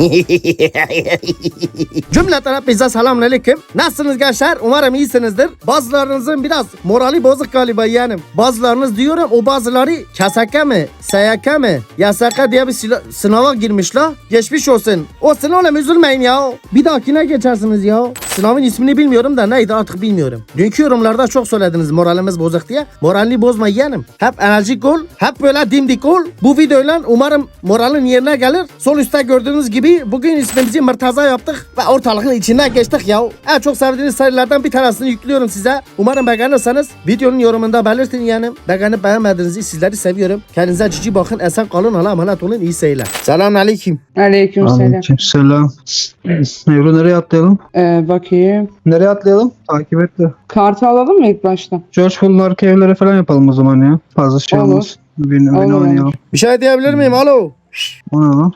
Cümleten hepinize selamünaleyküm. Nasılsınız gençler? Umarım iyisinizdir. Bazılarınızın biraz morali bozuk galiba yeğenim. Bazılarınız diyorum o bazıları KSK mi? SYK mi? YSK diye bir sınava girmişler. Geçmiş olsun. Olsun oğlum üzülmeyin ya. Bir dahakine geçersiniz ya. Sınavın ismini bilmiyorum da neydi artık bilmiyorum. Dünkü yorumlarda çok söylediniz moralimiz bozuk diye. Moralini bozma yeğenim. Hep enerjik ol. Hep böyle dimdik ol. Bu videoyla umarım moralin yerine gelir. Sol üstte gördüğünüz gibi bugün ismimizi Mırtaza yaptık ve ortalığın içinden geçtik ya. En çok sevdiğiniz serilerden bir tanesini yüklüyorum size. Umarım beğenirseniz videonun yorumunda belirtin yani. Beğenip beğenmediğinizi sizleri seviyorum. Kendinize cici bakın. Esen kalın. Allah'a emanet olun. İyi seyirler. Selamun aleyküm. Aleykümselam. Aleykümselam. Ebru nereye atlayalım? Ee, bakayım. Nereye atlayalım? Takip et de. Kartı alalım mı ilk başta? George Pool'un arka evlere falan yapalım o zaman ya. Fazla şey Olur. olmaz. Olur, beni olur. oynayalım. Bir şey diyebilir miyim? Alo. O ne lan?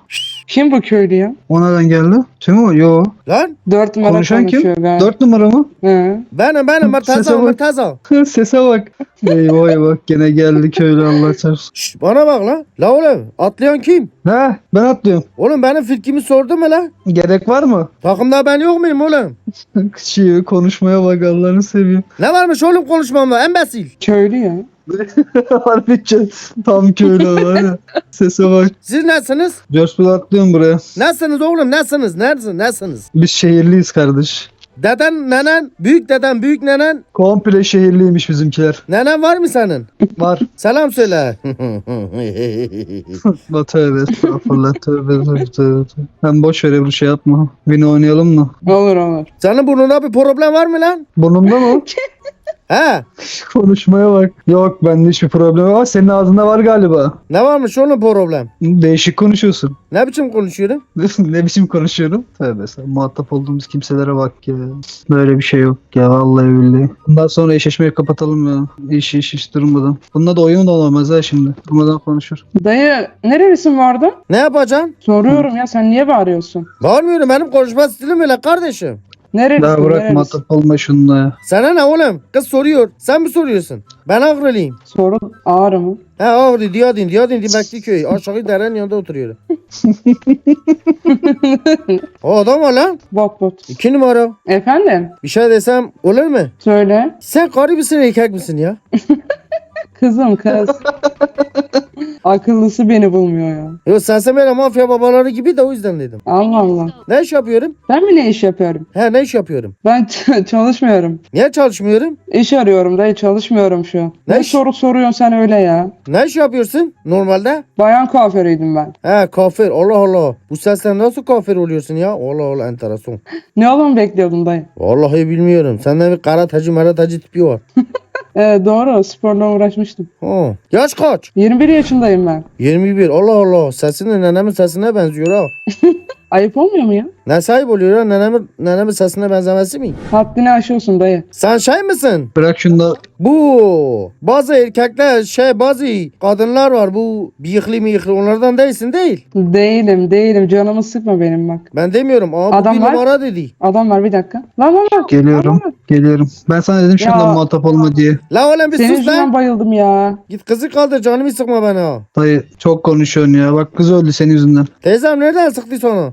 Kim bu köylü ya? O nereden geldi? Tüm o? Yo. Lan Dört numara Konuşan kim? konuşuyor galiba. Dört numara mı? He. benim benim Mırtaza Sese bak. Mırtaza. Sese bak. Eyvah eyvah gene geldi köylü Allah çarpsın. Şşş bana bak lan. La oğlum atlayan kim? He ben atlıyorum. Oğlum benim filkimi sordu mu lan? Gerek var mı? Takımda ben yok muyum oğlum? Şey, konuşmaya bak Allah'ını seveyim. Ne varmış oğlum konuşmamda embesil. Köylü ya. Harbi çe- tam köylü var ya. Sese bak. Siz? George Pool atlıyorum buraya. Nesiniz oğlum nesiniz? Neresiniz? Nesiniz? Biz şehirliyiz kardeş. Deden, nenen, büyük deden, büyük nenen. Komple şehirliymiş bizimkiler. Nenen var mı senin? Var. Selam söyle. La tövbe estağfurullah tövbe tövbe tövbe. Sen boş ver Ebru şey yapma. Vini oynayalım mı? Olur olur. Senin burnunda bir problem var mı lan? Burnumda mı? He? Konuşmaya bak. Yok bende hiçbir problem yok. Senin ağzında var galiba. Ne varmış oğlum problem? Değişik konuşuyorsun. Ne biçim konuşuyorum? ne biçim konuşuyorum? Tövbe sen muhatap olduğumuz kimselere bak ya. Böyle bir şey yok ya vallahi billahi. Bundan sonra eşleşmeyi kapatalım ya. İş iş iş durmadan. Bununla da oyun da olamaz ha şimdi. Durmadan konuşur. Dayı nerelisin vardı? Ne yapacaksın? Soruyorum ya sen niye bağırıyorsun? Bağırmıyorum benim konuşma stilim öyle kardeşim. Nerelisin? Daha bırak muhatap olma şununla ya. Sana ne oğlum? Kız soruyor. Sen mi soruyorsun? Ben Ağrılıyım. Sorun ağrı mı? He Ağrı, Diyadin, Diyadin Dibekli köy. Aşağı derenin yanında oturuyorum. o adam var lan. Bot bot. İki numara. Efendim? Bir şey desem olur mu? Söyle. Sen karı mısın erkek misin ya? Kızım kız. Akıllısı beni bulmuyor ya. Yok sense böyle mafya babaları gibi de o yüzden dedim. Allah Allah. Ne iş yapıyorum? Ben mi ne iş yapıyorum? He ne iş yapıyorum? Ben ç- çalışmıyorum. Niye çalışmıyorum? İş arıyorum dayı çalışmıyorum şu an. Ne Ne, iş? soru soruyorsun sen öyle ya? Ne iş yapıyorsun normalde? Bayan kuaförüydüm ben. He kafir Allah Allah. Bu sesten nasıl kafir oluyorsun ya? Allah Allah enteresan. Ne olan bekliyordun dayı? Vallahi bilmiyorum. Sende bir karatacı maratacı tipi var. Ee, doğru sporla uğraşmıştım. Ha. Yaş kaç? 21 yaşındayım ben. 21. 21. Allah Allah. Sesin de nenemin sesine benziyor ha. Ayıp olmuyor mu ya? Ne sahip oluyor ha? Nenemin, nenemin sesine benzemesi mi? Haddini aşıyorsun dayı. Sen şey misin? Bırak şunu da Bu bazı erkekler şey bazı kadınlar var bu bıyıklı mıyıklı onlardan değilsin değil. Değilim değilim canımı sıkma benim bak. Ben demiyorum. Aa, bu Adam bir var. numara dedi. Adam var bir dakika. Lan lan lan. geliyorum. Lan, lan. Geliyorum. Ben sana dedim şundan Ya. muhatap olma diye. La oğlum bir Senin sus yüzünden lan. bayıldım ya. Git kızı kaldır canımı sıkma bana. Dayı çok konuşuyorsun ya. Bak kız öldü senin yüzünden. Teyzem nereden sıktı sana?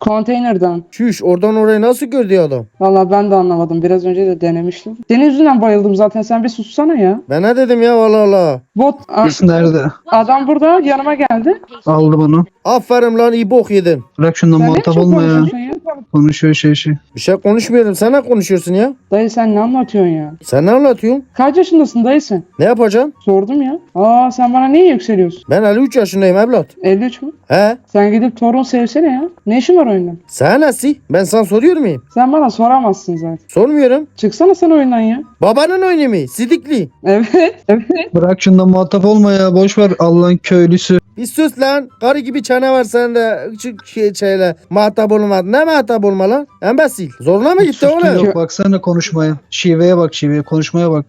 Konteynerden. Çüş oradan oraya nasıl gördü adam? Valla ben de anlamadım. Biraz önce de denemiştim. Senin yüzünden bayıldım zaten. Sen bir sussana ya. Ben ne dedim ya valla Allah. Bot nerede? adam burada yanıma geldi. Aldı bunu. Aferin lan iyi bok yedin. Bırak şundan Sen ne muhatap çok olma ya. konuşuyorsun ya? Konuşuyor şey şey. Bir şey konuşmuyorum. Sen ne konuşuyorsun ya? Dayı sen ne anlatıyorsun ya? Sen ne anlatıyorsun? Kaç yaşındasın dayı sen? Ne yapacağım? Sordum ya. Aa sen bana niye yükseliyorsun? Ben 53 yaşındayım evlat. 53 mü? He? Sen gidip torun sevsene ya. Ne işin var oyunda? Sen nasıl? Ben sana soruyor muyum? Sen bana soramazsın zaten. Sormuyorum. Çıksana sen oyundan ya. Babanın oyunu mu? Sidikli. Evet. Evet. Bırak şundan muhatap olma ya. Boş ver Allah'ın köylüsü. Bir sus lan. Karı gibi çene var sende. Küçük şey, şeyle. Muhatap olmadın. Ne muhatap olma lan? Embesil. Zoruna mı gitti oğlum? yok baksana konuşmaya. Şiveye bak şiveye konuşmaya bak.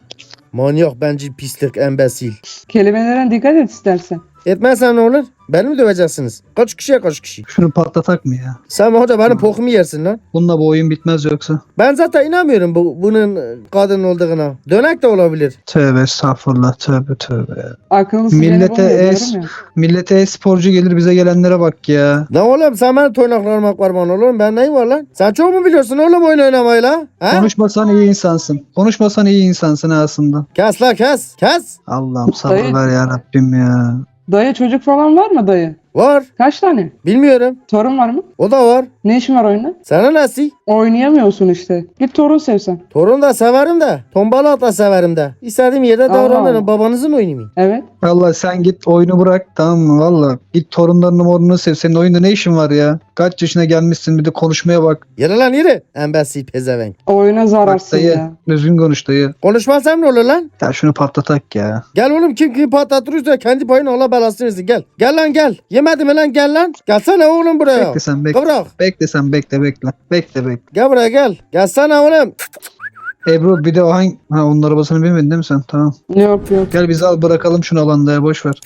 Manyak bence pislik embesil. Kelimelerine dikkat et istersen. Etmezsen ne olur? Beni mi döveceksiniz? Kaç kişiye kaç kişi? Şunu patlatak mı ya? Sen hoca benim pokumu yersin lan. Bununla bu oyun bitmez yoksa. Ben zaten inanmıyorum bu, bunun kadın olduğuna. Dönek de olabilir. Tövbe estağfurullah tövbe tövbe. beni Millete es-. Millete e-sporcu gelir bize gelenlere bak ya. Ne oğlum sen benim toynaklarıma kurban oğlum ben neyim var lan? Sen çok mu biliyorsun oğlum oyun oynamayı la? He? Konuşmasan iyi insansın. Konuşmasan iyi insansın aslında. Kes la kes kes. Allah'ım sabır ver ya Rabbim ya. Dayı çocuk falan var mı dayı? Var. Kaç tane? Bilmiyorum. Torun var mı? O da var. Ne işin var oyunda? Sana nasıl? Oynayamıyorsun işte. Git torun sevsen. Torun da severim de. Tombala da severim de. İstediğim yerde Allah davranırım. Allah. Babanızın oyunu mu? Evet. Valla sen git oyunu bırak tamam mı valla. Git torunlarını morunu sev. Senin oyunda ne işin var ya? Kaç yaşına gelmişsin bir de konuşmaya bak. Yürü lan yürü. Embesi pezevenk. Oyuna Bak zararsın dayı ya. düzgün konuş dayı. Konuşmazsam ne olur lan? Ya şunu patlatak ya. Gel oğlum kim kim patlatırsa kendi payını Allah belasını versin. Gel. Gel lan gel. Yemedi mi lan gel lan. Gelsene oğlum buraya. Bekle sen bekle. Kıvrak. Bekle sen bekle bekle. Bekle bekle. Gel buraya gel. Gelsene oğlum. Ebru bir de o hangi... Ha onun arabasını bilmedin değil mi sen? Tamam. Yok yok. Gel bizi al bırakalım şunu alanda ya boş ver.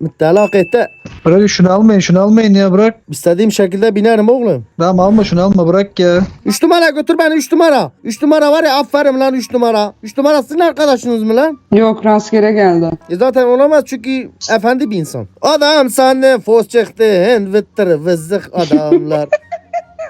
Müttelak etti. Bırak şunu almayın şunu almayın ya bırak. İstediğim şekilde binerim oğlum. Tamam alma şunu alma bırak ya. 3 numara götür beni 3 numara. 3 numara var ya aferin lan 3 numara. 3 numara sizin arkadaşınız mı lan? Yok rastgele geldi. E zaten olamaz çünkü efendi bir insan. Adam sandım fos çıktı vıttır vızık adamlar.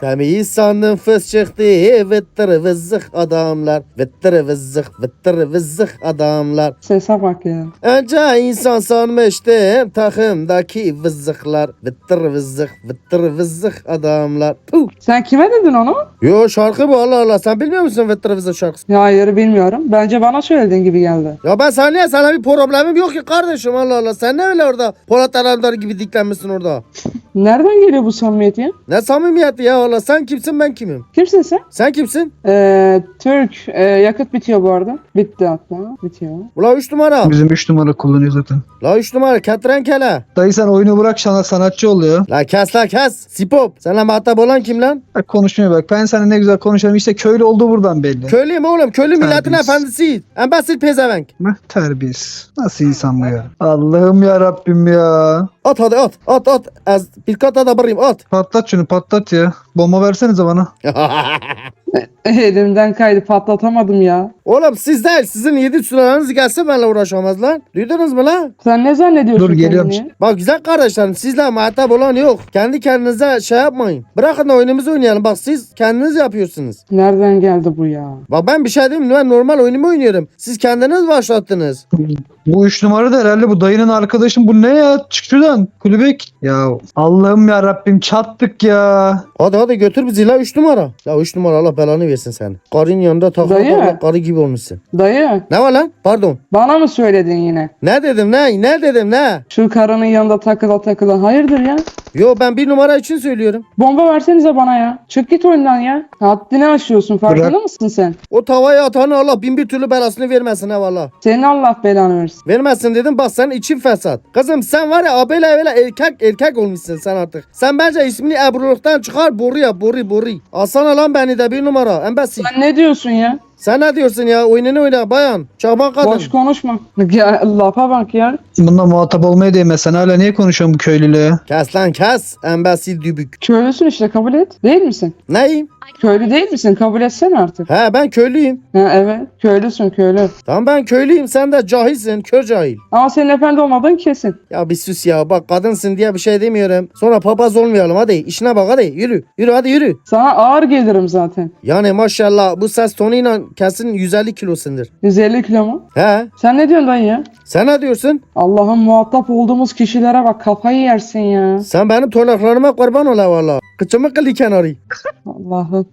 Temiz sandım fıs çıktı vıttır vızık adamlar. Vıttır vızık vıttır vızık adamlar. Sese bak ya. Önce insan sanmıştım takımdaki vızıklar. Vıttır vızık vıttır vızık adamlar. Puh. Sen kime dedin onu? Yo şarkı bu Allah Allah sen bilmiyor musun vıttır vızık şarkısı? Ya hayır bilmiyorum. Bence bana söylediğin gibi geldi. Ya ben sana niye sana bir problemim yok ki kardeşim Allah Allah. Sen ne öyle orada Polat Alemdar gibi diklenmişsin orada. Nereden geliyor bu samimiyet ya? Ne samimiyeti ya Allah sen kimsin ben kimim? Kimsin sen? Sen kimsin? Ee, Türk. Ee, yakıt bitiyor bu arada. Bitti hatta. Bitiyor. Ula 3 numara. Bizim 3 numara kullanıyor zaten. La 3 numara ketren kele. Dayı sen oyunu bırak sana sanatçı ol ya. La kes la kes. Sipop. Sana muhatap olan kim lan? Bak konuşmaya bak. Ben sana ne güzel konuşuyorum. İşte köylü oldu buradan belli. Köylüyüm oğlum. Köylü milletin efendisi. Embesil pezevenk. Heh, terbiyesiz. Nasıl insan bu ya? Allah'ım ya Rabbim ya. At hadi at. At at. Az bir kat da barayım at. Patlat şunu patlat ya. Bomba versenize bana. Elimden kaydı patlatamadım ya. oğlum siz değil. Sizin yedi sülaleniz gelse benimle uğraşamaz lan. Duydunuz mu lan? Sen ne zannediyorsun Dur, geliyorum. kendini? Bak güzel kardeşlerim sizle muhatap olan yok. Kendi kendinize şey yapmayın. Bırakın da oyunumuzu oynayalım. Bak siz kendiniz yapıyorsunuz. Nereden geldi bu ya? Bak ben bir şey diyeyim mi? Ben normal oyunumu oynuyorum. Siz kendiniz başlattınız. Bu 3 numara da herhalde bu dayının arkadaşım. Bu ne ya? Çık şuradan. Kulübe git. Ya Allah'ım ya Rabbim çattık ya. Hadi hadi götür bizi la 3 numara. Ya 3 numara Allah belanı versin seni. Karın yanında Dayı. takla karı gibi olmuşsun. Dayı Ne var lan? Pardon. bana mı söyledin yine? Ne dedim ne? Ne dedim ne? Şu karının yanında takıla takıla. Hayırdır ya? Yo ben bir numara için söylüyorum. Bomba versenize bana ya. Çık git oyundan ya. Haddini aşıyorsun. Farkında Bırak. mısın sen? O tavaya atanı Allah bin bir türlü belasını vermesin ha valla. Senin Allah belanı versin. Vermezsin dedim bak senin için fesat. Kızım sen var ya abeyle öyle erkek erkek olmuşsun sen artık. Sen bence ismini Ebruluk'tan çıkar boru yap boru boru. Alsana lan beni de bir numara embesil. Sen ne diyorsun ya? Sen ne diyorsun ya oyununu oyna bayan. Çaban kadın. Boş konuşma. Ya lafa bak ya. Bununla muhatap olmaya değmez. Sen hala niye konuşuyorsun bu köylüyle? Kes lan kes embesil dübük. Köylüsün işte kabul et. Değil misin? Neyim? Köylü değil misin? Kabul etsene artık. He ben köylüyüm. Ha, evet. Köylüsün köylü. Tamam ben köylüyüm sen de cahilsin kör cahil. Ama senin efendi olmadığın kesin. Ya bir sus ya bak kadınsın diye bir şey demiyorum. Sonra papaz olmayalım hadi işine bak hadi yürü. Yürü hadi yürü. Sana ağır gelirim zaten. Yani maşallah bu ses tonuyla kesin 150 kilosundur. 150 kilo mu? He Sen ne diyorsun dayı ya? sen ne diyorsun? Allah'ım muhatap olduğumuz kişilere bak kafayı yersin ya. Sen benim tırnaklarıma kurban ola valla. Kıçımı kılı kenarı. Allah'ım.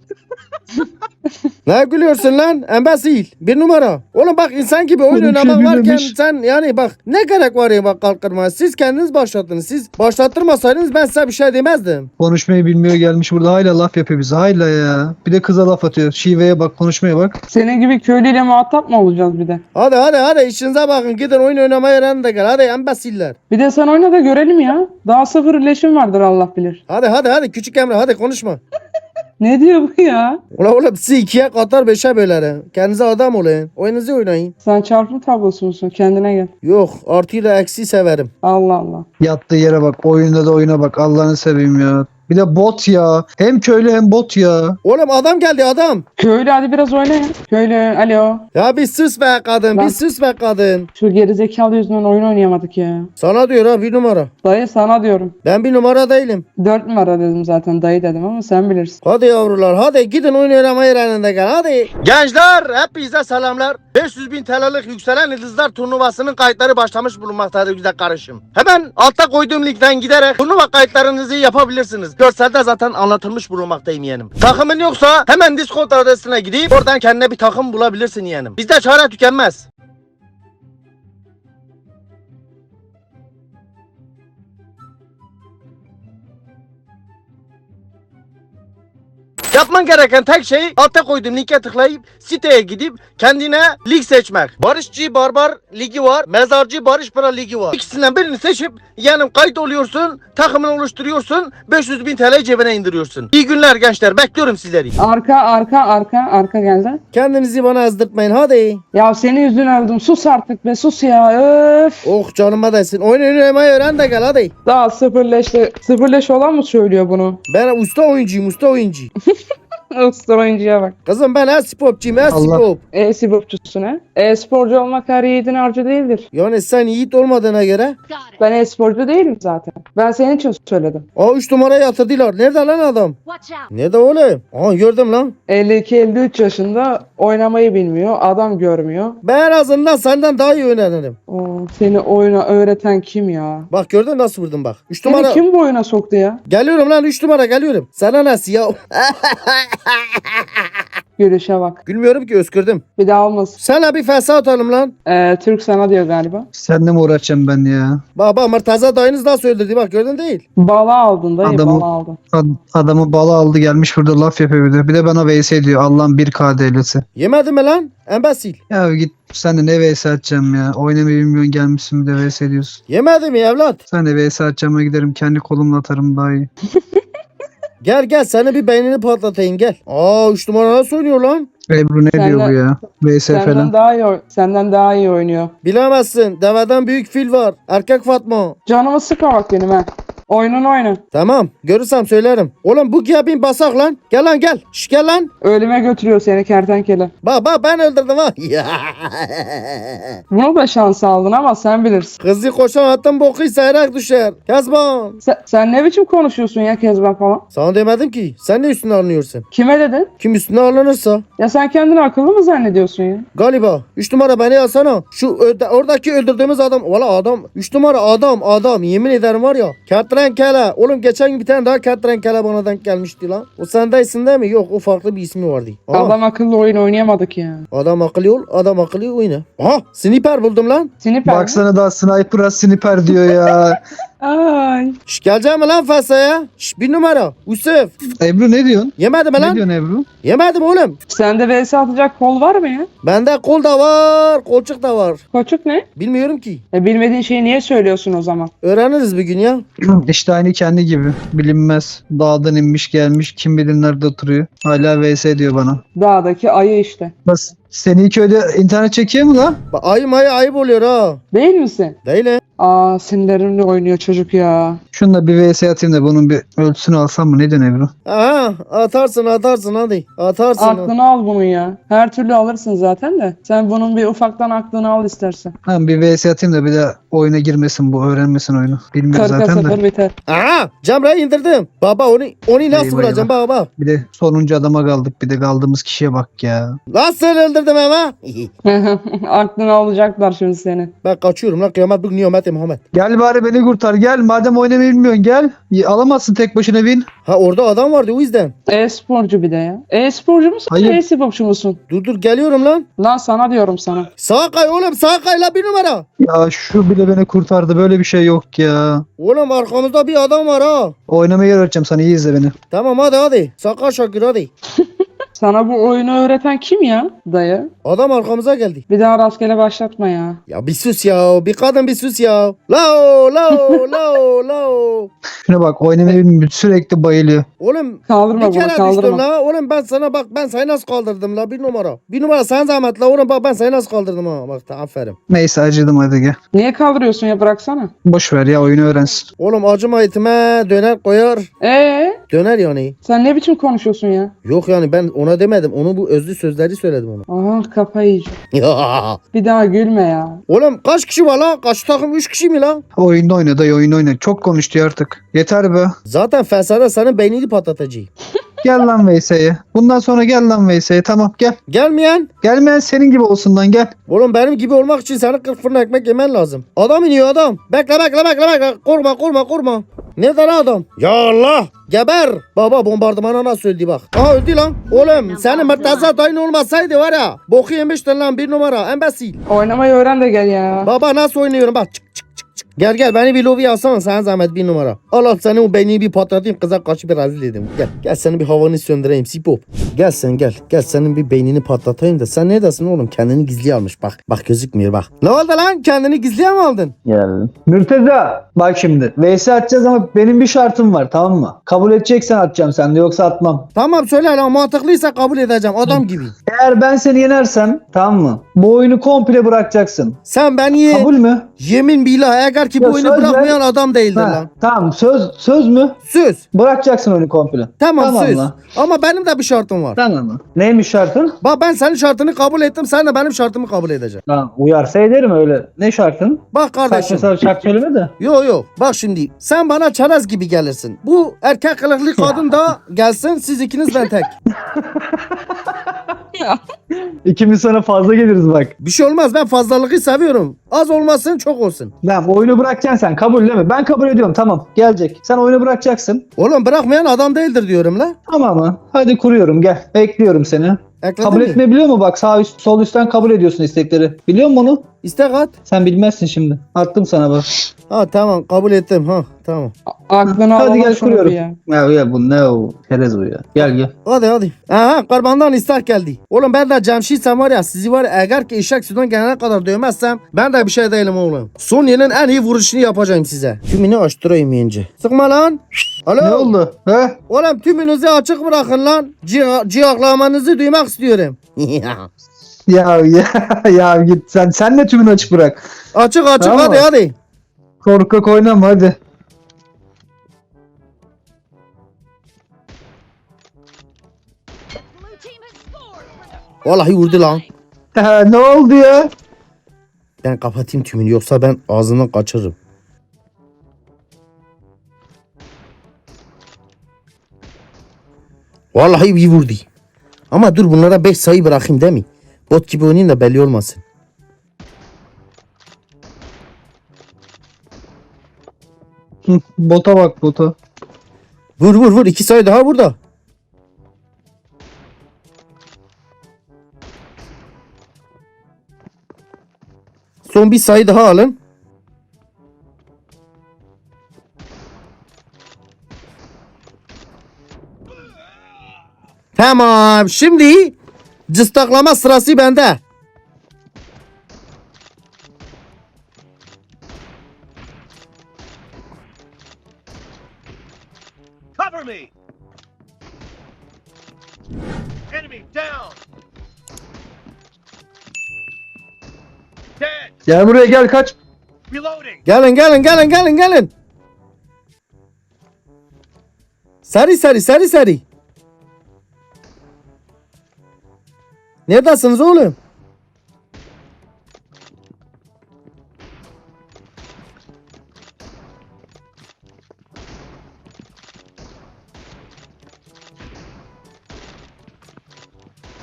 Ne gülüyorsun lan embesil bir numara. Oğlum bak insan gibi oyun şey oynamak varken gülmemiş. sen yani bak ne gerek var ya bak kalkırmaya. Siz kendiniz başlattınız. Siz başlattırmasaydınız ben size bir şey demezdim. Konuşmayı bilmiyor gelmiş burada hala laf yapıyor bize. Hala ya. Bir de kıza laf atıyor. Şiveye bak konuşmaya bak. Senin gibi köylüyle muhatap mı olacağız bir de? Hadi hadi hadi işinize bakın gidin oyun oynamaya öğrenin de gel. Hadi embesiller. Bir de sen oyna da görelim ya. Daha sıfır iletişim vardır Allah bilir. Hadi hadi hadi küçük Emre hadi konuşma. Ne diyor bu ya? Ulan oğlum sizi ikiye katar beşe böler. Kendinize adam olun. Oyunuzu oynayın. Sen çarpım tablosu musun? Kendine gel. Yok artıyla eksi severim. Allah Allah. Yattığı yere bak. Oyunda da oyuna bak. Allah'ını seveyim ya. Bir de bot ya. Hem köylü hem bot ya. Oğlum adam geldi adam. Köylü hadi biraz oynayın. Köylü alo. Ya bir sus be kadın Lan. bir sus be kadın. Şu gerizekalı yüzünden oyun oynayamadık ya. Sana diyor ha bir numara. Dayı sana diyorum. Ben bir numara değilim. Dört numara dedim zaten dayı dedim ama sen bilirsin. Hadi yavrular hadi gidin oyun oynamayı öğrenin gel hadi. Gençler hepinize selamlar. 500 bin TL'lik yükselen yıldızlar turnuvasının kayıtları başlamış bulunmaktadır güzel karışım. Hemen altta koyduğum linkten giderek turnuva kayıtlarınızı yapabilirsiniz. Görselde zaten anlatılmış bulunmaktayım yeğenim. Takımın yoksa hemen Discord adresine gidip oradan kendine bir takım bulabilirsin yeğenim. Bizde çare tükenmez. Yapman gereken tek şey altta koyduğum linke tıklayıp siteye gidip kendine lig seçmek. Barışçı Barbar Ligi var, Mezarcı Barış Pıra Ligi var. İkisinden birini seçip yani kayıt oluyorsun, takımını oluşturuyorsun, 500 bin TL cebine indiriyorsun. İyi günler gençler, bekliyorum sizleri. Arka arka arka arka geldi. Kendinizi bana azdırtmayın hadi. Ya senin yüzünden öldüm. Sus artık be sus ya. Öf. Oh canıma desin. Oyun oynamayı öğren de gel hadi. Daha sıfırleşti. Sıfırleş olan mı söylüyor bunu? Ben usta oyuncuyum, usta oyuncu. Usta oyuncuya bak. Kızım ben e-sporcuyum, Allah. e-spor. E-sporcusun ha. E-sporcu olmak her yiğidin harcı değildir. Yani sen yiğit olmadığına göre Ben e-sporcu değilim zaten. Ben senin için söyledim. o 3 numarayı yatırdılar. Nerede lan adam? Nerede oğlum? Aa gördüm lan. 52-53 yaşında oynamayı bilmiyor. Adam görmüyor. Ben en azından senden daha iyi öğrenirim. Oo, seni oyuna öğreten kim ya? Bak gördün mü nasıl vurdum bak. 3 Seni numara. kim bu oyuna soktu ya? Geliyorum lan 3 numara geliyorum. Sana nasıl ya? Gülüşe bak. Gülmüyorum ki öskürdüm. Bir daha olmasın. Sana bir fesa atalım lan. Ee, Türk sana diyor galiba. Seninle mi uğraşacağım ben ya? Baba Mırtaza dayınız nasıl öldürdü bak gördün değil. Bala aldın dayı Adamı- bala aldın. Ad- Adamı bala aldı gelmiş burada laf yapıyor bir de. Bir de bana VS diyor. Allah'ın bir KD'lisi. Yemedi mi lan? Embesil. Ya git sen de ne VS atacağım ya. Oynamayı bilmiyorsun gelmişsin bir de VS diyorsun. Yemedi mi evlat? Sen de VS atacağıma giderim kendi kolumla atarım daha iyi. Gel gel seni bir beynini patlatayım gel. Aa 3 numara nasıl oynuyor lan? Ebru ne Senden- diyor bu ya? VS Senden falan. daha iyi oy- senden daha iyi oynuyor. Bilemezsin. Deveden büyük fil var. Erkek Fatma. Canımı sıkma bak benim ha. Oyunun oyna. Tamam. Görürsem söylerim. Oğlum bu bin basak lan. Gel lan gel. Şş gel lan. Ölüme götürüyor seni kertenkele. Bak bak ben öldürdüm ha. Bunu da şans aldın ama sen bilirsin. Kızı koşan atın boku seyrek düşer. Kezban. Sen, sen ne biçim konuşuyorsun ya Kezban falan? Sana demedim ki. Sen ne üstüne alınıyorsun? Kime dedin? Kim üstüne alınırsa. Ya sen kendini akıllı mı zannediyorsun ya? Galiba. 3 numara beni alsana. Şu öde- oradaki öldürdüğümüz adam. Valla adam. 3 numara adam adam. Yemin ederim var ya. Kertenkele. Oğlum geçen gün bir tane daha kertenkele bana denk gelmişti lan. O sendeysin değil mi? Yok o farklı bir ismi vardı. Aha, Adam akıllı oyun oynayamadık ya. adam akıllı ol. Adam akıllı oyna. Aha sniper buldum lan. Sniper mi? Baksana daha sniper'a sniper diyor ya. Ay. Şş geleceğim mi lan Fasa'ya? Şş bir numara. Yusuf. Ebru ne diyorsun? Yemedim mi Ne lan? diyorsun Ebru? Yemedim oğlum. Sende vs atacak kol var mı ya? Bende kol da var. Kolçuk da var. Koçuk ne? Bilmiyorum ki. E bilmediğin şeyi niye söylüyorsun o zaman? Öğreniriz bir gün ya. işte aynı kendi gibi. Bilinmez. Dağdan inmiş gelmiş. Kim bilir nerede oturuyor. Hala VS diyor bana. Dağdaki ayı işte. Bas. Seni köyde internet çekiyor mu lan? Bak ayım ayı ayıp oluyor ha. Değil misin? Değil he. Aa sinirlerimle oynuyor çocuk ya. Şununla bir VS atayım da bunun bir ölçüsünü alsam mı? Ne diyorsun Ebru? Aha atarsın atarsın hadi. Atarsın. Aklını al bunun ya. Her türlü alırsın zaten de. Sen bunun bir ufaktan aklını al istersen. Ben bir VS atayım da bir de oyuna girmesin bu. Öğrenmesin oyunu. Bilmiyor 40'a zaten de. 0 biter. Aha Cemre'yi indirdim. Baba onu onu nasıl Eyvah, vuracağım baba? Bir de sonuncu adama kaldık. Bir de kaldığımız kişiye bak ya. Nasıl öldürdüm ama? aklını alacaklar şimdi seni. ben kaçıyorum lan kıyamet bugün nimeti Muhammed. Gel bari beni kurtar gel. Madem oynamayı bilmiyorsun gel. Y- Alamazsın tek başına win. Ha orada adam vardı o yüzden. E-sporcu bir de ya. E-sporcu musun? Hayır. E-sporcu musun? Dur dur geliyorum lan. Lan sana diyorum sana. Sağa kay oğlum sağa kay la bir numara. Ya şu bile beni kurtardı. Böyle bir şey yok ya. Oğlum arkamızda bir adam var ha. Oynamayı öğreteceğim sana. iyi izle beni. Tamam hadi hadi. Saka Şakir hadi. Sana bu oyunu öğreten kim ya dayı? Adam arkamıza geldi. Bir daha rastgele başlatma ya. Ya bir sus ya. Bir kadın bir sus ya. Lao lao lao lao. Şuna bak oynamayı bilmiyor. Sürekli bayılıyor. Oğlum Kaldırma bir bunu kere düştüm kaldırma. la. Oğlum ben sana bak ben seni nasıl kaldırdım la bir numara. Bir numara sen zahmet la oğlum bak ben seni nasıl kaldırdım ha. Bak da aferin. Neyse acıdım hadi gel. Niye kaldırıyorsun ya bıraksana. Boş ver ya oyunu öğrensin. Oğlum acıma etime döner koyar. Ee, Döner yani. sen ne biçim konuşuyorsun ya? Yok yani ben ona demedim. Onu bu özlü sözleri söyledim ona. Aha kafayı yiyeceğim. Ya. Bir daha gülme ya. Oğlum kaç kişi var la? Kaç takım? 3 kişi mi la? Oyunda oyna dayı oyunda oyna. Çok konuştu ya artık. Yeter be. Zaten fesada senin beynini patlatacağım. Gel lan Veyse'ye. Bundan sonra gel lan Veyse'ye. Tamam gel. Gelmeyen Gelmeyen senin gibi olsun lan gel. Oğlum benim gibi olmak için senin 40 fırın ekmek yemen lazım. Adam iniyor adam. Bekle bekle bekle bekle. Korkma korkma korkma. Nerede lan adam? Ya Allah. Geber. Baba bombardımana nasıl öldü bak. Aha öldü lan. Oğlum senin Mırtaza dayın olmasaydı var ya. Boku yemiştin lan bir numara. Embesil. Oynamayı öğren de gel ya. Baba nasıl oynuyorum bak. Çık. Gel gel beni bir lobi alsana sen zahmet bir numara. Allah seni o beynini bir patlatayım kıza karşı bir rezil edeyim. Gel gel senin bir havanı söndüreyim sipop. Gel sen gel. Gel senin bir beynini patlatayım da sen neredesin oğlum kendini gizli almış bak. Bak gözükmüyor bak. Ne oldu lan kendini gizliye mi aldın? Geldim. Mürteza bak şimdi. Veyse atacağız ama benim bir şartım var tamam mı? Kabul edeceksen atacağım sen de yoksa atmam. Tamam söyle lan mantıklıysa kabul edeceğim adam gibi. Eğer ben seni yenersem tamam mı? Bu oyunu komple bırakacaksın. Sen beni ye. Kabul mü? Yemin billah eğer ki Ya bu oyunu söz ver. bırakmayan adam değildir Ha, lan. tamam söz söz mü? Söz. Bırakacaksın oyunu komple. Tamam, söz. lan. Ama benim de bir şartım var. Tamam mı? Neymiş şartın? Bak ben senin şartını kabul ettim sen de benim şartımı kabul edeceksin. Tamam uyarsa ederim öyle. Ne şartın? Bak Saçma kardeşim. sapan şart söyleme de. Yo yo bak şimdi sen bana çerez gibi gelirsin. Bu erkek kılıklı kadın da gelsin siz ikiniz ben tek. İkimiz sana fazla geliriz bak. Bir şey olmaz ben fazlalığı seviyorum. Az olmasın çok olsun. Tamam oyunu bırakacaksın sen kabul değil mi? Ben kabul ediyorum tamam gelecek. Sen oyunu bırakacaksın. Oğlum bırakmayan adam değildir diyorum la. Tamam mı? Hadi kuruyorum gel. Bekliyorum seni. Ekledin kabul mi? etme biliyor mu? Bak sağ üst, sol üstten kabul ediyorsun istekleri. Biliyor musun onu? İstek at. Sen bilmezsin şimdi. Attım sana bak. Ha tamam kabul ettim ha tamam. Aklını Hadi gel kuruyorum. ya. Ya, ya bu ne o? Çerez bu ya. Gel gel. Hadi hadi. Aha karbandan istek geldi. Oğlum ben de Cemşidsem var ya sizi var ya eğer ki eşek sudan gelene kadar dövmezsem ben de bir şey değilim oğlum. Son yılın en iyi vuruşunu yapacağım size. Tümünü açtırayım yenge. Sıkma lan. Alo. Ne oldu? He? Oğlum tümünüzü açık bırakın lan. Ciyaklamanızı duymak istiyorum. Ya ya ya git sen sen de tümünü açık bırak. açık açık Tamam. hadi hadi. Korkak oynama hadi. Vallahi vurdu lan. Ha, ne oldu ya? Ben kapatayım tümünü yoksa ben ağzından kaçırırım. Vallahi iyi vurdu. Ama dur bunlara 5 sayı bırakayım değil mi? Bot gibi oynayayım da belli olmasın. bota bak bota. Vur vur vur 2 sayı daha burada. Son bir sayı daha alın. Tamam. Şimdi cıstaklama sırası bende. Gel buraya gel kaç. Reloading! Gelin gelin gelin gelin gelin. Sari sari sari sari. Neredesiniz oğlum?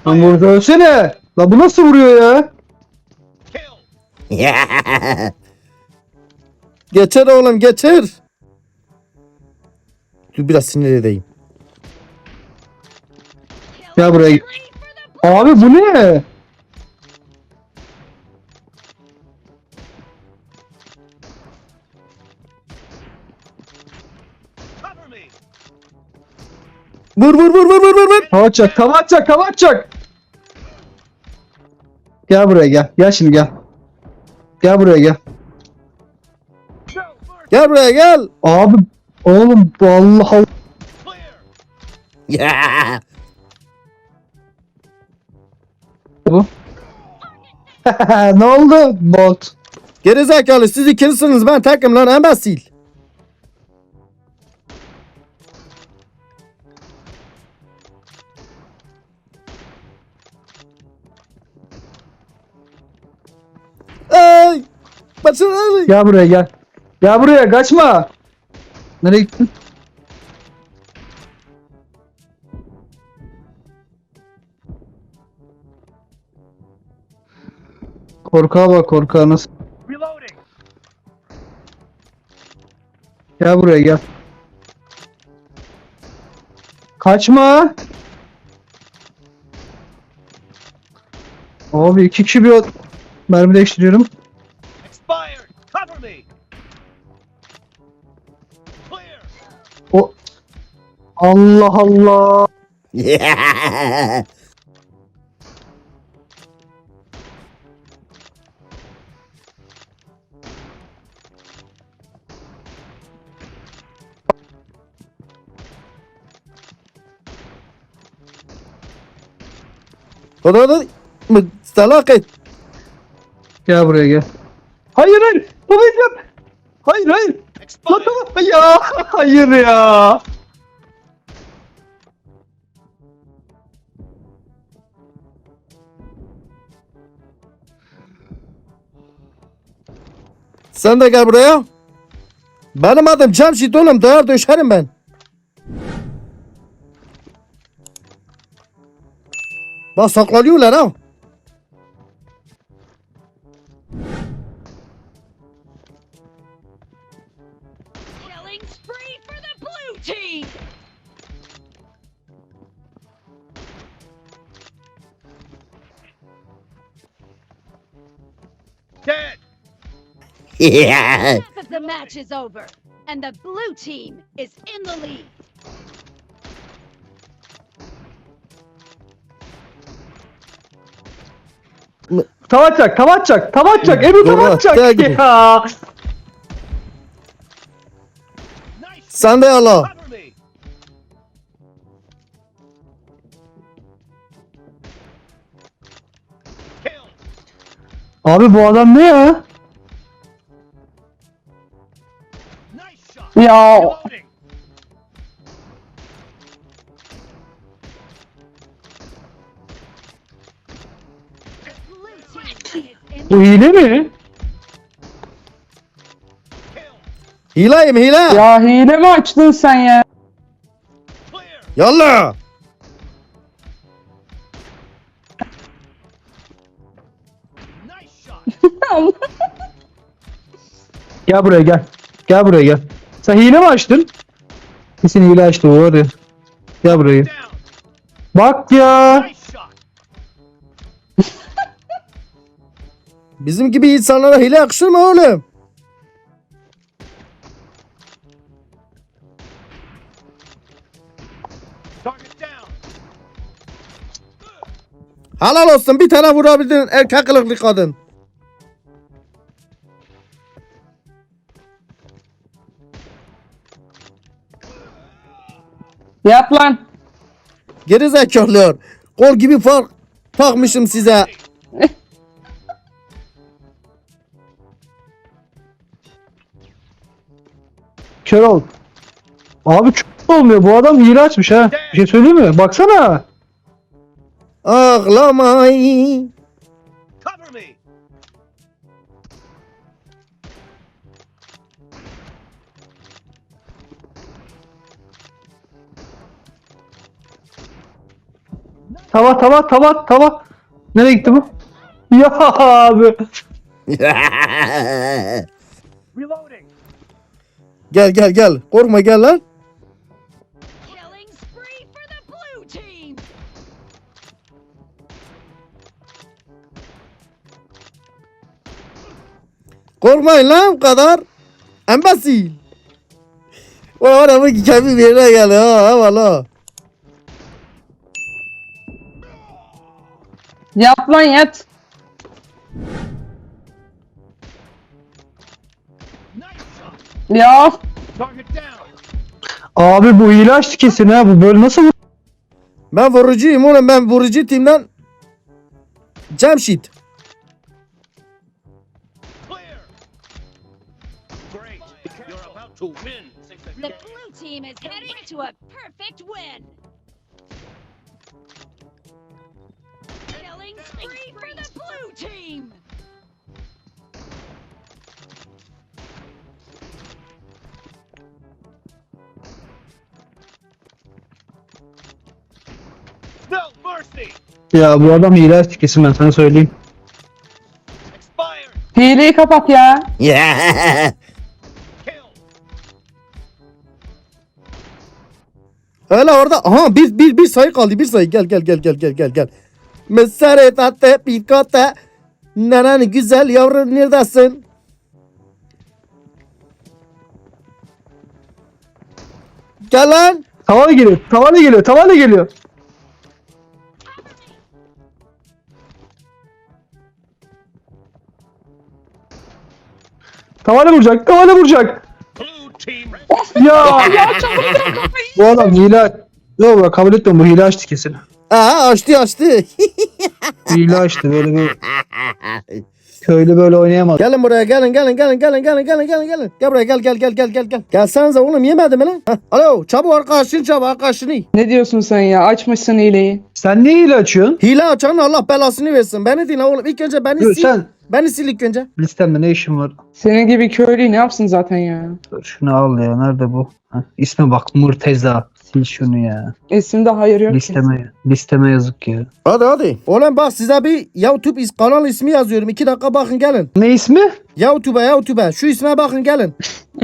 Lan burada ölsene. La bu nasıl vuruyor ya? Geçer oğlum geçer. Dur biraz sinir edeyim. Gel buraya. Abi bu ne? Vur vur vur vur vur vur vur. Atacak, tava atacak. Gel buraya gel. Gel şimdi gel. Gel buraya gel. Gel buraya gel. Abi oğlum Allah Allah. Ya. Bu. ne oldu? Bot. Gerizekalı siz ikilisiniz ben tekim lan embesil. Ey! Gel buraya gel. Gel buraya kaçma. Nereye gittin? Korkağa bak korkağa nasıl. Gel buraya gel. Kaçma. Abi iki kişi bir mermi değiştiriyorum. Allah Allah. Hadi hadi. Mı- Salak et. Gel buraya gel. Hayır hayır. Babayacağım. Hayır hayır. Lan tamam ya. Hayır ya. Sen de gel buraya. Benim adım Cemşit oğlum. Dayar döşerim ben. Bak saklanıyorlar ha. Half of the match is over, and the blue team is in the lead. Tava atacak, tava atacak, tava atacak. Ebru Dur tava bak, atacak. Ya. Nice. Sen de Allah. Cover me. Kill. Abi bu adam ne ya? Ya Bu hile mi? Hileyim hile. ya hile mi açtın sen ya? Yallah. Gel buraya gel. Gel buraya gel. Sen hile mi açtın? Kesin hile açtı bu var ya. Gel buraya. Bak ya. Bizim gibi insanlara hile yakışır mı oğlum? Target down. Helal olsun bir tane vurabildin erkek kılıklı kadın. Yap lan. Geri zekalılar. Kol gibi fark takmışım size. Kör ol. Abi çok olmuyor. Bu adam hile açmış ha. Bir şey söyleyeyim mi? Baksana. Ağlamayın. Tava tava tava tava. Nereye gitti bu? Ya abi. Reloading. gel gel gel. Korkma gel lan. Korkmayın lan bu kadar. Embesil. Ulan var ya bu kendi bir yerine geldi ha. Ha valla. Yat lan yat. Ya. Abi bu hile açtı kesin ha. Bu böyle nasıl Ben vurucuyum oğlum ben vurucu timden Cemşit. Clear. Great. You're about to win. The blue team is heading to a perfect win. Ya bu adam hile kesin ben sana söyleyeyim. Hileyi kapat ya. Öyle orada aha bir, bir, bir sayı kaldı bir sayı gel gel gel gel gel gel gel. Mesare tatte pikate Nenen güzel yavrum neredesin? Gel lan. Tavale geliyor. Tavale geliyor. Tavale geliyor. Tavale vuracak. Tavale vuracak. Team. Ya. bu adam hile. Yok bak kabul etmiyorum bu hile açtı kesin. Aha açtı açtı. Hile açtı böyle bir köylü böyle oynayamaz. gelin buraya gelin gelin gelin gelin gelin gelin gelin gelin. Gel buraya gel gel gel gel gel gel. Gelsenize oğlum yemedim lan? Heh, Alo çabuk arkadaşını çabuk arkadaşını. Ne diyorsun sen ya? Açmışsın hileyi. Sen niye hile açıyorsun? Hile açan Allah belasını versin. Beni dinle oğlum. İlk önce beni Dur, sil. sen Beni sil ilk önce. listemde ne işin var? Senin gibi köylüyü ne yapsın zaten ya? Dur şunu al ya. Nerede bu? Heh, isme bak Murteza. Sil şunu ya. İsimde hayır yok ki. Listeme, listeme yazık ya. Hadi hadi. Oğlum bak size bir YouTube is kanal ismi yazıyorum. İki dakika bakın gelin. Ne ismi? YouTube'a YouTube'a. Şu isme bakın gelin.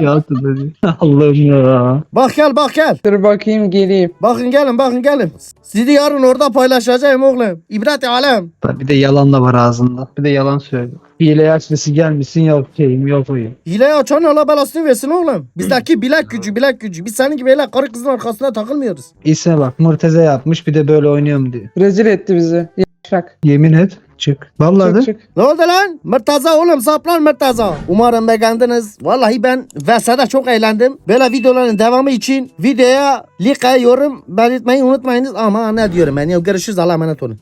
ya dedi. Allah'ım ya. Bak gel bak gel. Dur bakayım geleyim. Bakın gelin bakın gelin. Sizi yarın orada paylaşacağım oğlum. İbret alem. Bir de yalan da var ağzında. Bir de yalan söylüyor. Hile açması gelmişsin yok şeyim yok oyun. Hileyi açan Allah belasını versin oğlum. Bizdeki bilek gücü bilek gücü. Biz senin gibi öyle karı kızın arkasına takılmıyoruz. İsme bak Murteza yapmış bir de böyle oynuyorum diyor. Rezil etti bizi. Yaşak. Yemin et. Çık. Vallahi de. Çık çık. Ne oldu lan? Mırtaza oğlum saplan Mırtaza. Umarım beğendiniz. Vallahi ben Vesa'da çok eğlendim. Böyle videoların devamı için videoya like, yorum belirtmeyi unutmayınız. Ama ne diyorum ben ya görüşürüz Allah'a emanet olun.